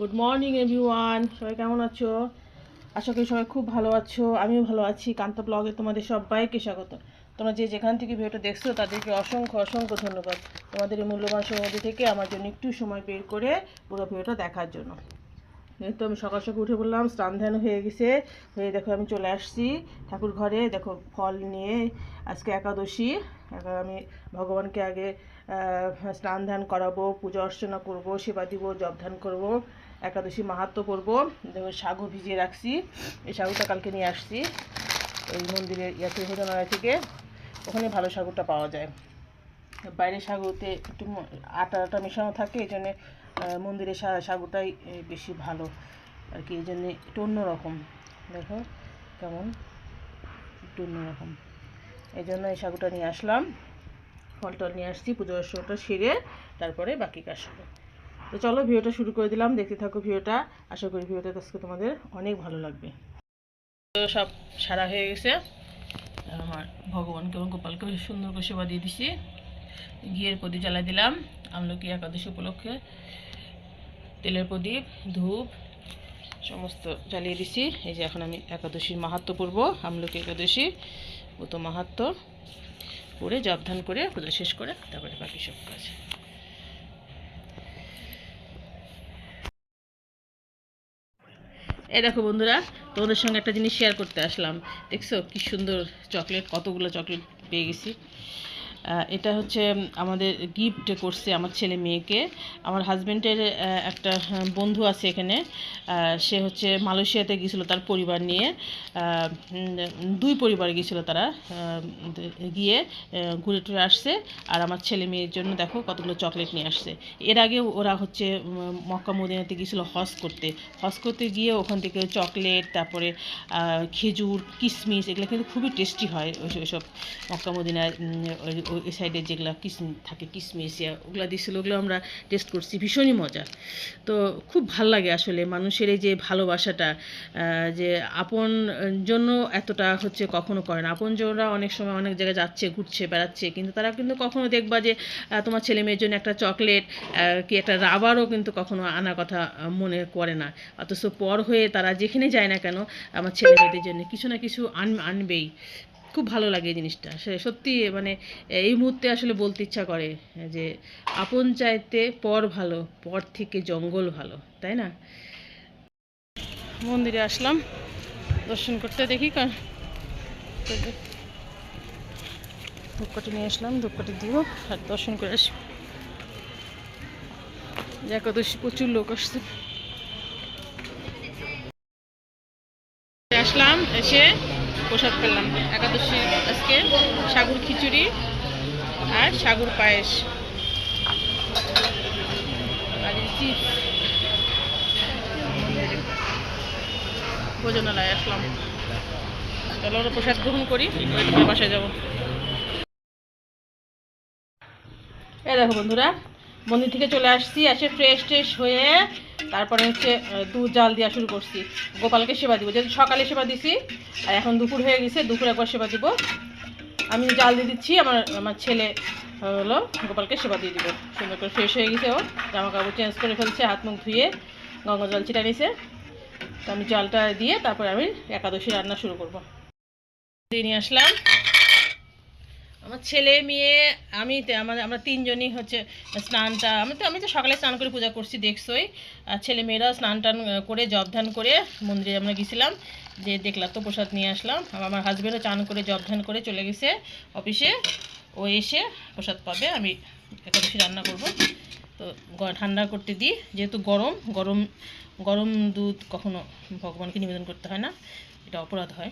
Good morning everyone সবাই কেমন আছো? আশা করি সবাই খুব ভালো আছো। আমিও ভালো আছি। কান্তা ব্লগে তোমাদের সবাইকে স্বাগত। তোমরা যে যেখান থেকে ভিডিওটা দেখছ, তাদেরকে অসংখ্য অসংখ্য ধন্যবাদ। তোমাদের এই মূল্যবান সময় থেকে আমার জন্য একটু সময় বের করে পুরো ভিডিওটা দেখার জন্য। তো আমি সকাল সকাল উঠে বললাম স্নান ধ্যান হয়ে গেছে। হয়ে দেখো আমি চলে আসছি ঠাকুর ঘরে। দেখো ফল নিয়ে আজকে একাদশী। এখন আমি ভগবানকে আগে স্নান ধ্যান করাবো, পূজা অর্চনা করব, সেবা দিব, জপ ধ্যান করব। একাদশী মাহাত্ম করব দেখো সাগু ভিজিয়ে রাখছি। এই সাগুটা কালকে নিয়ে আসছি, এই মন্দিরের ইয়াতে ভোজনালয় থেকে। ওখানে ভালো সাগুটা পাওয়া যায়। বাইরের সাগুতে একটু আটা আটা মেশানো থাকে, এই জন্যে মন্দিরের সাগুটাই বেশি ভালো। আর কি, এই জন্যে একটু অন্যরকম। দেখো কেমন, একটু অন্যরকম। এই জন্য এই সাগুটা নিয়ে আসলাম। ফল টল নিয়ে আসছি পুজোর সেরে, তারপরে বাকি কাজ হবে তো চলো ভিডিওটা শুরু করে দিলাম, দেখতে থাকো ভিডিওটা। আশা করি ভিডিওটা আজকে তোমাদের অনেক ভালো লাগবে। তো সব সারা হয়ে গেছে। আমার ভগবানকে এবং গোপালকে সুন্দর করে সেবা দিয়ে দিছি। ঘিয়ের প্রদীপ জ্বালা দিলাম। আমলকি একাদশী উপলক্ষে তেলের প্রদীপ, ধূপ, সমস্ত জ্বালিয়ে দিছি। এই যে এখন আমি একাদশীর মাহাত্ম পড়ব। আমলকি একাদশী, ব্রত মাহাত্ম পড়ে জপ ধ্যান করে, পূজা শেষ করে, তারপরে বাকি সব কাজ। এই দেখো বন্ধুরা, তোমাদের সঙ্গে একটা জিনিস শেয়ার করতে আসলাম। দেখছ কি সুন্দর চকলেট কতগুলো চকলেট পেয়ে গেছি। এটা হচ্ছে আমাদের গিফট করছে আমার ছেলে মেয়েকে। আমার হাজব্যান্ডের একটা বন্ধু আছে এখানে। সে হচ্ছে মালয়েশিয়াতে গিয়েছিল তার পরিবার নিয়ে। দুই পরিবার গিয়েছিল তারা গিয়ে ঘুরে টুরে আসছে। আর আমার ছেলে মেয়ের জন্য দেখো কতগুলো চকলেট নিয়ে আসছে। এর আগে ওরা হচ্ছে মক্কা মদিনাতে গিয়েছিল হজ করতে। হজ করতে গিয়ে ওখান থেকে চকলেট, তারপরে খেজুর কিশমিশ এগুলো কিন্তু খুবই টেস্টি হয় ওই, ওইসব মক্কা মদিনায় ওই- সাইডে যেগুলো কিশমিশ থাকে কিসমিস ওগুলো দিয়েছিল ওগুলো আমরা টেস্ট করছি, ভীষণই মজা। তো খুব ভালো লাগে আসলে মানুষের এই যে ভালোবাসাটা যে আপন জন্য এতটা হচ্ছে কখনো করে না। আপন জনরা অনেক সময় অনেক জায়গায় যাচ্ছে, ঘুরছে, বেড়াচ্ছে, কিন্তু তারা কিন্তু কখনো দেখবা যে তোমার ছেলে মেয়ের জন্য একটা চকলেট কি একটা রাবারও কিন্তু কখনো আনার কথা মনে করে না। অথচ পর হয়ে তারা যেখানে যায় না কেন, আমার ছেলে মেয়েদের জন্য কিছু না কিছু আন, আনবেই। খুব ভালো লাগে এই জিনিসটা। সে সত্যি মানে এই মুহূর্তে আসলে বলতে ইচ্ছা করে যে, আপন চাইতে পর ভালো, পর থেকে জঙ্গল ভালো, তাই না? মন্দিরে আসলাম, দর্শন করতে দেখি ধূপকাঠি নিয়ে আসলাম, ধূপকাঠি দিব, আর দর্শন করে আসি। একাদশী প্রচুর লোক আসছে। আসলাম, এসে প্রসাদ পেলাম। একাদশী আজকে সাগুর খিচুড়ি আর সাগুর পায়েস। আর চিপস। ভোজনালয়ে আসলাম। চলো আমরা প্রসাদ গ্রহণ করি বাসায় যাব। এ দেখো বন্ধুরা মন্দির থেকে চলে আসছি, এসে ফ্রেশ ট্রেশ হয়ে তারপরে হচ্ছে দুধ, জাল দেওয়া শুরু করছি। গোপালকে সেবা দিব, যেহেতু সকালে সেবা দিছি, আর এখন দুপুর হয়ে গেছে, দুপুর একবার সেবা দিব। আমি জাল দিয়ে দিচ্ছি, আমার আমার ছেলে হলো গোপালকে সেবা দিয়ে দিব। সুন্দর করে ফ্রেশ হয়ে গেছে ও জামা কাপড় চেঞ্জ করে ফেলছে, হাত মুখ ধুয়ে গঙ্গা জল ছিটা নিছে। তো আমি জলটা দিয়ে তারপরে আমি একাদশী রান্না শুরু করব। দিয়ে নিয়ে আসলাম। আমার ছেলে, মেয়ে, আমি আমাদের আমরা তিনজনই হচ্ছে স্নানটা, আমি তো আমি তো সকালে স্নান করে পূজা করছি, দেখছোই। আর ছেলে মেয়েরা স্নান টান করে জব ধ্যান করে মন্দিরে আমরা গেছিলাম, যে দেখলাম তো প্রসাদ নিয়ে আসলাম। আমার হাজব্যান্ডও চান করে জব ধ্যান করে চলে গেছে অফিসে ও এসে প্রসাদ পাবে, আমি একাদশী রান্না করব। তো ঠান্ডা করতে দিই, যেহেতু গরম গরম গরম দুধ কখনো ভগবানকে নিবেদন করতে হয় না, এটা অপরাধ হয়।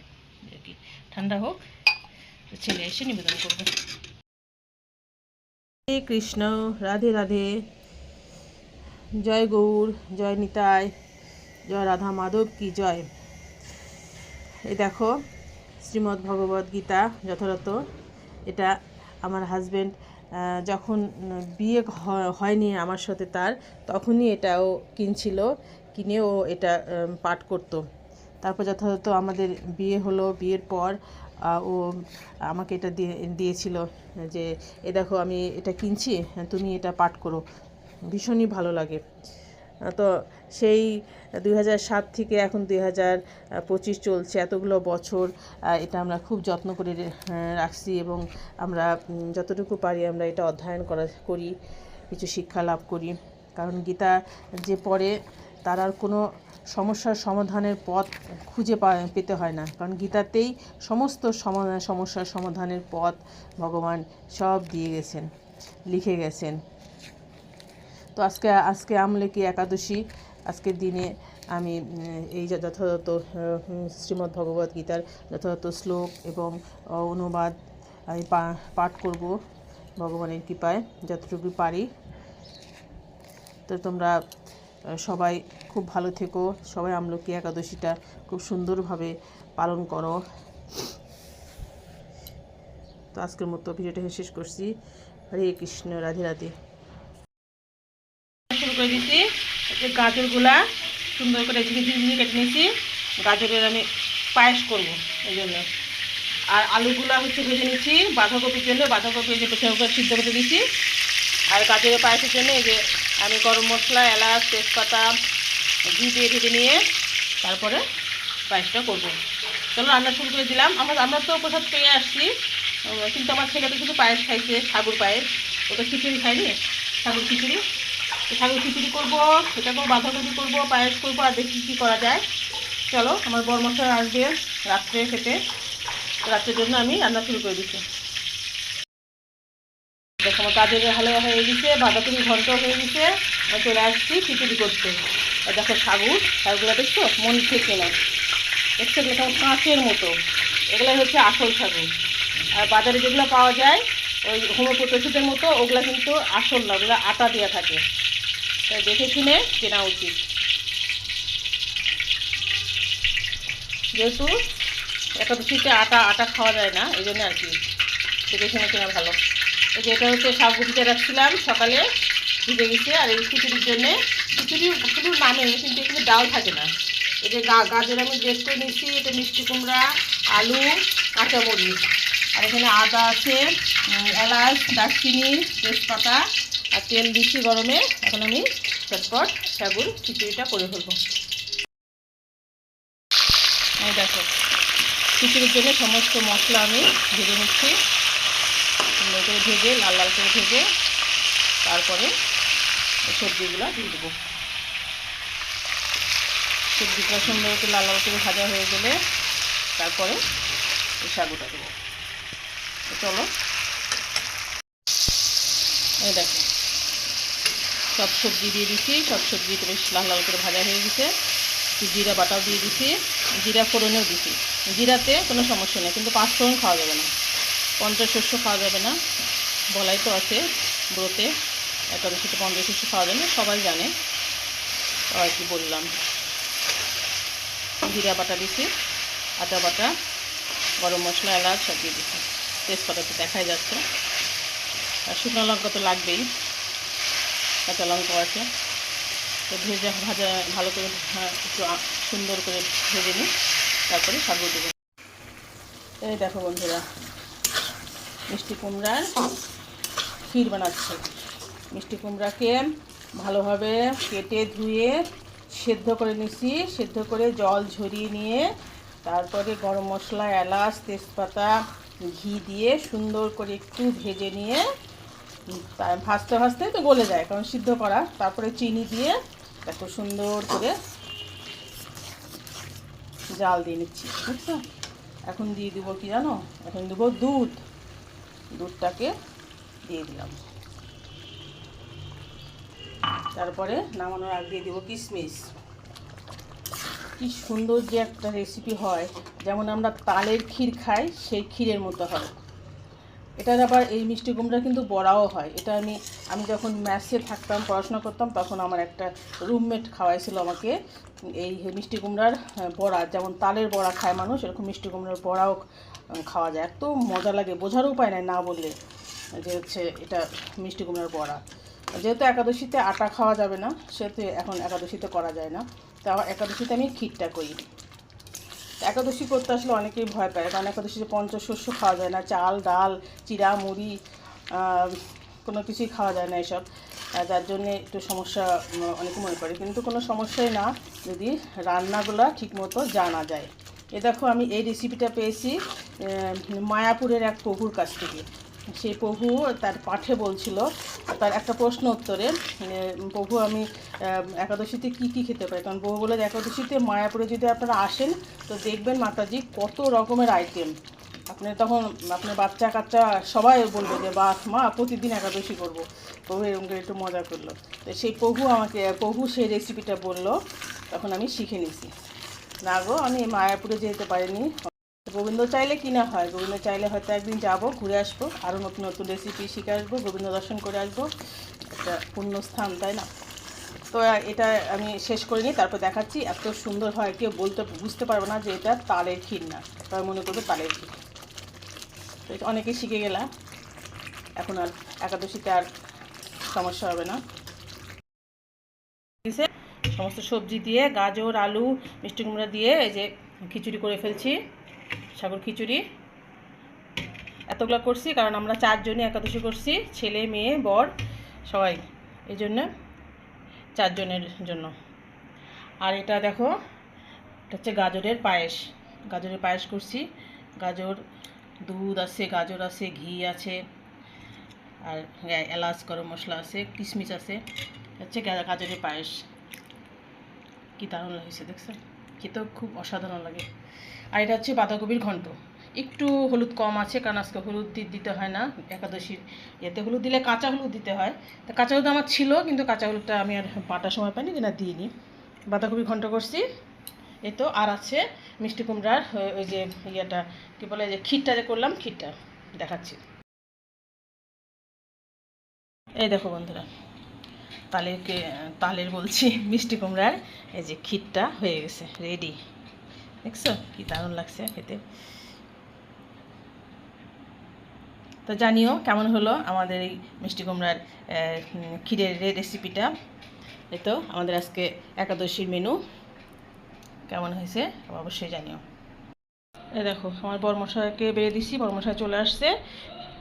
আর কি, ঠান্ডা হোক। ছেলে এসে নিবেদন করবে। কৃষ্ণ, রাধে রাধে। জয় গৌর, জয় নিতাই, জয় রাধা মাধব কি জয়। এই দেখো, শ্রীমদ্ ভগবদ গীতা যথাযথ এটা আমার হাজবেন্ড যখন বিয়ে হয়নি আমার সাথে তার, তখনই এটাও কিনছিল কিনে ও এটা পাঠ করতো। তারপর যথাযথ আমাদের বিয়ে হলো, বিয়ের পর ও আমাকে এটা দিয়ে, দিয়েছিল যে, এ দেখো, আমি এটা কিনছি, তুমি এটা পাঠ করো। ভীষণই ভালো লাগে। তো সেই দুই সাত থেকে এখন দুই হাজার পঁচিশ চলছে এতগুলো বছর এটা আমরা খুব যত্ন করে রাখছি এবং আমরা যতটুকু পারি আমরা এটা অধ্যয়ন করা, করি, কিছু শিক্ষা লাভ করি। কারণ গীতা যে পড়ে তার আর কোনো সমস্যার সমাধানের পথ খুঁজে পেতে হয় না। কারণ গীতাতেই সমস্ত সমাধান সমস্যার সমাধানের পথ ভগবান সব দিয়ে গেছেন, লিখে গেছেন। তো আজকে আজকে আমলেকি একাদশী, আজকের দিনে আমি এই যথাযথ শ্রীমদ্ ভগবত গীতার যথাযথ শ্লোক এবং অনুবাদ আমি পাঠ করব ভগবানের কৃপায়, যতটুকু পারি। তো তোমরা সবাই খুব ভালো থেকো। সবাই আমলকি একাদশীটা খুব সুন্দরভাবে পালন করো। তো আজকের মতো ভিডিওটা শেষ করছি। হরে কৃষ্ণ, রাধে রাধে। শুরু করে দিচ্ছি যে গাজরগুলা সুন্দর করে ঝিকে ঝিকে কেটে নিয়েছি। গাজরের আমি পায়েস করব এই জন্য। আর আলুগুলা হচ্ছে ভেজে নিচ্ছি, বাঁধাকপির জন্য। বাঁধাকপি যে সিদ্ধ করে দিচ্ছি আর গাজরের পায়েসের জন্য এই যে আমি গরম মশলা, এলাচ, তেজপাতা, ঘি দিয়ে ভেজে নিয়ে তারপরে পায়েসটা করব। চলো রান্না শুরু করে দিলাম। আমরা আমরা তো প্রসাদ পেয়ে আসছি কিন্তু আমার ছেলে তো শুধু পায়েস খাইছে, সাগুর পায়েস। ও তো খিচুড়ি খায়নি, সাগুর খিচুড়ি। তো সাগুর খিচুড়ি করব, সেটা করব, বাঁধাকপি করব, পায়েস করব আর দেখি কী করা যায়। চলো, আমার বর মশলা আসবে রাত্রে খেতে। রাত্রের জন্য আমি রান্না শুরু করে দিচ্ছি। আমার কাজের ভালো হয়ে গেছে বাঁধাকপি ঘন্ট হয়ে গেছে, আমি চলে আসছি খিচুড়ি করতে। আর দেখো সাগুর সাগুগুলো দেখছ? মন থেকে না দেখছ এগুলো কাঁচের মতো। এগুলো হচ্ছে আসল সাগু আর বাজারে যেগুলো পাওয়া যায়, ওই হোমিওপ্যাথি ওষুধের মতো, ওগুলো কিন্তু আসল না, ওগুলো আটা দেওয়া থাকে। তাই দেখে শুনে কেনা উচিত। যেহেতু একাদশীতে আটা আটা খাওয়া যায় না, এই জন্য আর কি। দেখে শুনে কেনা ভালো। এই যে এটা হচ্ছে শাক গুটিতে রাখছিলাম, সকালে ভিজে গেছে। আর এই খিচুড়ির জন্যে, খিচুড়ি শুধু নামে কিন্তু এখানে ডাল থাকে না। এই যে গা গাজর আমি বের করে নিচ্ছি এটা মিষ্টি কুমড়া, আলু, কাঁচামরিচ। আর এখানে আদা আছে এলাচ, দারচিনি, তেজপাতা আর তেল দিচ্ছি গরমে। এখন আমি চটপট সাগুর খিচুড়িটা করে ফেলব। দেখো, খিচুড়ির জন্য সমস্ত মশলা আমি ভেজে নিচ্ছি। করে ভেজে, লাল লাল করে ভেজে তারপরে সবজিগুলো দিয়ে দেবো। সবজিটা সুন্দর করে লাল লাল করে ভাজা হয়ে গেলে তারপরে এই সাগুটা দেবো। চলো। এই দেখো, সব সবজি দিয়ে দিচ্ছি সব সবজি বেশ লাল লাল করে ভাজা হয়ে গেছে। জিরা বাটাও দিয়ে দিচ্ছি জিরা ফোড়নেও দিচ্ছি জিরাতে কোনো সমস্যা নেই, কিন্তু পাঁচ ফোড়ন খাওয়া যাবে না। পঞ্চাশ শস্য খাওয়া যাবে না। বলাই তো আছে ব্রতে একাদশীতে পঞ্চাশ শস্য খাওয়া যাবে না সবাই জানে। আর কি বললাম। জিরা বাটা দিছি আদা বাটা গরম মশলা এলাচ সব দিয়ে দিচ্ছি তেজপাতা তো দেখাই যাচ্ছে। আর শুকনো লঙ্কা তো লাগবেই। কাঁচা লঙ্কা আছে। তো ভেজে ভাজা ভালো করে হ্যাঁ, একটু সুন্দর করে ভেজে নিই। তারপরে সাগু দেবো। এই দেখো বন্ধুরা মিষ্টি কুমড়ার ক্ষীর বানাচ্ছে। মিষ্টি কুমড়াকে ভালোভাবে কেটে ধুয়ে সেদ্ধ করে নিছি। সেদ্ধ করে জল ঝরিয়ে নিয়ে তারপরে গরম মশলা, এলাচ, তেজপাতা, ঘি দিয়ে সুন্দর করে একটু ভেজে নিয়ে ভাজতে ভাজতে তো গলে যায়, কারণ সিদ্ধ করা। তারপরে চিনি দিয়ে দেখো সুন্দর করে জাল দিয়ে নিচ্ছি, বুঝছ? এখন দিয়ে দেবো কি জানো? এখন দেবো দুধ। দুধটাকে দিয়ে দিলাম। তারপরে নামানোর আগ দিয়ে দেবো কিশমিশ। কি সুন্দর যে একটা রেসিপি হয়। যেমন আমরা তালের ক্ষীর খাই, সেই ক্ষীরের মতো হয়। এটার আবার এই মিষ্টি কুমড়া কিন্তু বড়াও হয়। এটা আমি আমি যখন ম্যাথসে থাকতাম, পড়াশোনা করতাম, তখন আমার একটা রুমমেট খাওয়াইছিল আমাকে এই মিষ্টি কুমড়ার বড়া। যেমন তালের বড়া খায় মানুষ, এরকম মিষ্টি কুমড়ার বড়াও খাওয়া যায়। এত মজা লাগে, বোঝার উপায় নাই না বললে। যে হচ্ছে এটা মিষ্টি কুমড়ার বড়া। যেহেতু একাদশীতে আটা খাওয়া যাবে না, সেহেতু এখন একাদশীতে করা যায় না। তো আবার একাদশীতে আমি ক্ষীরটা করি। একাদশী করতে আসলে অনেকেই ভয় পায়, কারণ একাদশীতে পঞ্চশস্য খাওয়া যায় না, চাল, ডাল চিরা মুড়ি কোনো কিছুই খাওয়া যায় না এসব। যার জন্যে একটু সমস্যা অনেকে মনে করে। কিন্তু কোনো সমস্যাই না যদি রান্নাগুলো ঠিকমতো জানা যায়। এ দেখো আমি এই রেসিপিটা পেয়েছি মায়াপুরের এক প্রভুর কাছ থেকে। সেই প্রভু তার পাঠে বলছিল তার একটা প্রশ্ন উত্তরে আহ, প্রভু আমি একাদশীতে কি কি খেতে পারি? কারণ প্রভু বলে একাদশীতে মায়াপুরে যদি আপনারা আসেন তো দেখবেন মাতাজি কত রকমের আইটেম আপনি তখন আপনার বাচ্চা কাচ্চা সবাই বলবে যে বাহ মা প্রতিদিন একাদশী করব। প্রভু এরকম করে একটু মজা করল। তো সেই প্রভু আমাকে প্রভু সেই রেসিপিটা বলল তখন আমি শিখে নিয়েছি না গো, আমি মায়াপুরে যেতে পারিনি। গোবিন্দ চাইলে কি না হয়, গোবিন্দ চাইলে হয়তো একদিন যাব, ঘুরে আসব আরও নতুন নতুন রেসিপি শিখে আসব, গোবিন্দ দর্শন করে আসব। একটা পুণ্যস্থান, তাই না? তো এটা আমি শেষ করে নিই তারপর দেখাচ্ছি, এত সুন্দর হয়, কেউ বলতে, বুঝতে পারবে না যে এটা তালের ক্ষীর না তাই মনে করবে তালের ক্ষীর। তো অনেকেই শিখে গেলাম, এখন আর একাদশীতে আর সমস্যা হবে না। সমস্ত সবজি দিয়ে, গাজর, আলু, মিষ্টি কুমড়া দিয়ে এই যে খিচুড়ি করে ফেলছি, সাগর খিচুড়ি। এতগুলো করছি কারণ আমরা চারজনই একাদশী করছি, ছেলে, মেয়ে, বর, সবাই। এই জন্য চারজনের জন্য। আর এটা দেখো, এটা হচ্ছে গাজরের পায়েস। গাজরের পায়েস করছি। গাজর, দুধ আছে, গাজর আছে, ঘি আছে, আর এলাচ, গরম মশলা আছে, কিশমিশ আছে। হচ্ছে গাজরের পায়েস। কি দারুণ লাগছে দেখছেন? খেতেও খুব অসাধারণ লাগে। আর এটা হচ্ছে বাঁধাকপির ঘন্ট। একটু হলুদ কম আছে, কারণ আজকে হলুদ দিতে হয় না, একাদশীর এতে হলুদ দিলে কাঁচা হলুদ দিতে হয়। তা কাঁচা হলুদ আমার ছিল, কিন্তু কাঁচা হলুদটা আমি আর বাটার সময় পাইনি কিনা দিইনি। বাঁধাকপি ঘন্ট করছি। এই তো, আর আছে মিষ্টি কুমড়ার ওই- ওই যে ইয়েটা, কী বলে, যে ক্ষীরটা যে করলাম, ক্ষীরটা দেখাচ্ছি। এই দেখো বন্ধুরা তালের তালের বলছি, মিষ্টি কুমড়ার এই যে ক্ষীরটা হয়ে গেছে রেডি দেখছ কি দারুণ লাগছে খেতে? তো জানিও কেমন হলো আমাদের এই মিষ্টি কুমড়ার ক্ষীরের রেসিপিটা এই তো আমাদের আজকে একাদশীর মেনু কেমন হয়েছে অবশ্যই জানিও। এই দেখো, আমার বরমশাইকে বেড়ে দিছি, বরমশাই চলে আসছে,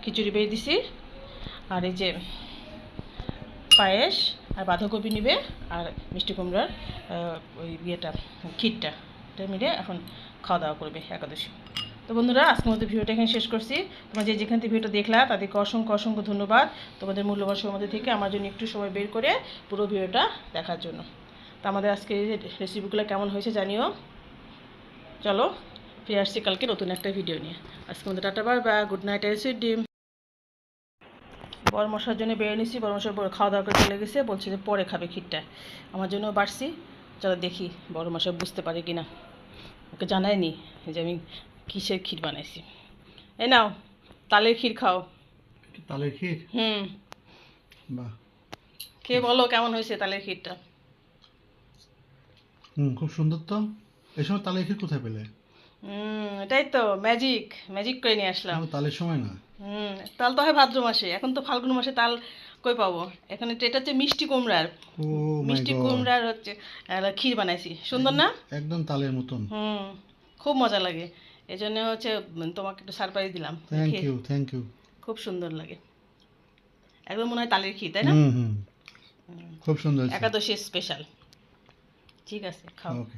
খিচুড়ি বেড়ে দিছি। আর এই যে পায়েস আর বাঁধাকপি নিবে আর মিষ্টি কুমড়ার ওই ইয়েটা, ক্ষীরটা, এটা মিলে এখন খাওয়া দাওয়া করবে একাদশী। তো বন্ধুরা, আজকের মধ্যে ভিডিওটা এখানে শেষ করছি। তোমরা যে যেখান থেকে ভিডিওটা দেখলা, তাদেরকে অসংখ্য অসংখ্য ধন্যবাদ। তোমাদের মূল্যবান সময় মধ্যে থেকে আমার জন্য একটু সময় বের করে পুরো ভিডিওটা দেখার জন্য। তো আমাদের আজকে রেসিপিগুলো কেমন হয়েছে জানিও। চলো, ফিরে আসছি কালকে নতুন একটা ভিডিও নিয়ে। আজকে মধ্যে টাটা বার বা গুড নাইট সুইট ডিম বড় মশার জন্য বেড়ে নিছি বড় মশার পরে খাওয়া দাওয়া করে চলে গেছে বলছে যে পরে খাবে ক্ষীরটা। আমার জন্য বাড়ছি চলো দেখি বড় মশা বুঝতে পারে কি না ওকে জানায়নি যে আমি কিসের ক্ষীর বানাইছি। এ নাও তালের ক্ষীর খাও। তালের ক্ষীর? হুম। বাহ। কে বলো কেমন হয়েছে তালের ক্ষীরটা? হুম খুব সুন্দর তো। এই সময় তালের ক্ষীর কোথায় পেলে? হুম এটাই তো ম্যাজিক ম্যাজিক করে নিয়ে আসলাম। তালের সময় না? হুম তাল তো হয় ভাদ্র মাসে এখন তো ফাল্গুন মাসে তাল কই পাবো? এখানে এটা হচ্ছে মিষ্টি কুমড়ার। মিষ্টি কুমড়ার হচ্ছে ক্ষীর বানাইছি। সুন্দর না? একদম তালের মতন। হুম খুব মজা লাগে। এই জন্য হচ্ছে তোমাকে একটু সারপ্রাইজ দিলাম। থ্যাংক ইউ থ্যাংক ইউ খুব সুন্দর লাগে। একদম মনে হয় তালের ক্ষীর তাই না? খুব সুন্দর একাদশী স্পেশাল ঠিক আছে খাও। ওকে